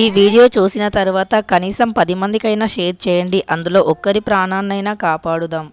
ఈ వీడియో చూసిన తర్వాత కనీసం పది మందికైనా షేర్ చేయండి. అందులో ఒక్కరి ప్రాణాన్నైనా కాపాడుదాం.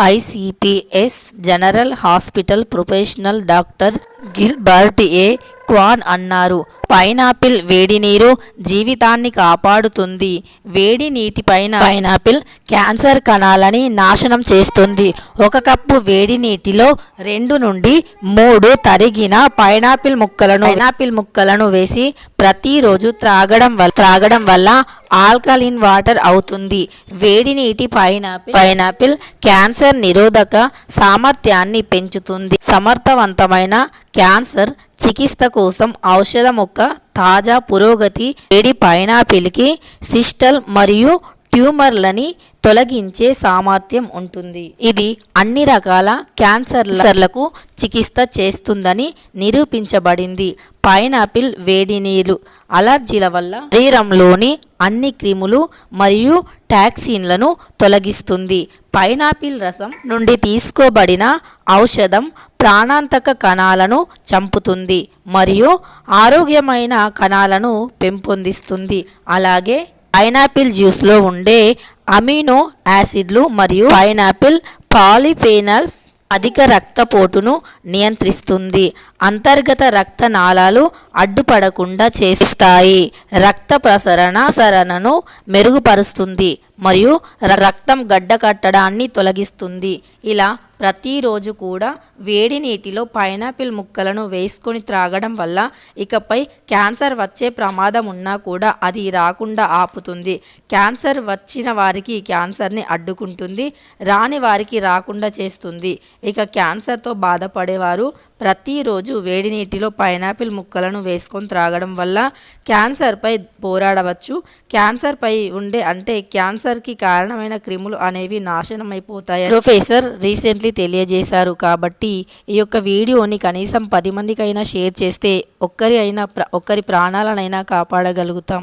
ICPS general hospital professional doctor Gilbert A Kwan అన్నారు. పైనాపిల్ వేడి నీరు జీవితాన్ని కాపాడుతుంది. వేడి నీటి పైన పైనాపిల్ క్యాన్సర్ కణాలని నాశనం చేస్తుంది. ఒక కప్పు వేడి నీటిలో రెండు నుండి మూడు తరిగిన పైనాపిల్ ముక్కలను పైనాపిల్ ముక్కలను వేసి ప్రతిరోజు త్రాగడం వల్ల త్రాగడం వల్ల ఆల్కలిన్ వాటర్ అవుతుంది. వేడి నీటి పైనాపిల్ పైనాపిల్ క్యాన్సర్ నిరోధక సామర్థ్యాన్ని పెంచుతుంది. సమర్థవంతమైన క్యాన్సర్ చికిత్స కోసం ఔషధ మొక్క తాజా పురోగతి. వేడి పైనాపిల్కి సిస్టల్ మరియు ట్యూమర్లని తొలగించే సామర్థ్యం ఉంటుంది. ఇది అన్ని రకాల క్యాన్సర్లకు చికిత్స చేస్తుందని నిరూపించబడింది. పైనాపిల్ వేడి నీరు అలర్జీల వల్ల శరీరంలోని అన్ని క్రిములు మరియు టాక్సిన్లను తొలగిస్తుంది. పైనాపిల్ రసం నుండి తీసుకోబడిన ఔషధం ప్రాణాంతక కణాలను చంపుతుంది మరియు ఆరోగ్యమైన కణాలను పెంపొందిస్తుంది. అలాగే పైనాపిల్ జ్యూస్లో ఉండే అమినో యాసిడ్లు మరియు పైనాపిల్ పాలిఫేనల్స్ అధిక రక్తపోటును నియంత్రిస్తుంది. అంతర్గత రక్తనాళాలు అడ్డుపడకుండా చేస్తాయి. రక్త ప్రసరణ సరణను మెరుగుపరుస్తుంది. మరియు ర- రక్తం గడ్డకట్టడాన్ని తొలగిస్తుంది. ఇలా ప్రతిరోజు కూడా వేడి నీటిలో పైనాపిల్ ముక్కలను వేసుకొని త్రాగడం వల్ల ఇకపై క్యాన్సర్ వచ్చే ప్రమాదం ఉన్నా కూడా అది రాకుండా ఆపుతుంది. క్యాన్సర్ వచ్చిన వారికి క్యాన్సర్ని అడ్డుకుంటుంది. రాని వారికి రాకుండా చేస్తుంది. ఇక క్యాన్సర్తో బాధపడేవారు ప్రతిరోజు వేడి నీటిలో పైనాపిల్ ముక్కలను వేసుకొని త్రాగడం వల్ల క్యాన్సర్పై పోరాడవచ్చు. క్యాన్సర్పై ఉండే అంటే క్యాన్సర్కి కారణమైన క్రిములు అనేవి నాశనం అయిపోతాయి ప్రొఫెసర్ రీసెంట్లీ తెలియజేశారు కాబట్టి ఈ యొక్క వీడియోని కనీసం పది మందికైనా షేర్ చేస్తే ఒక్కరి అయినా ఒక్కరి ప్రాణాలనైనా కాపాడగలుగుతాం.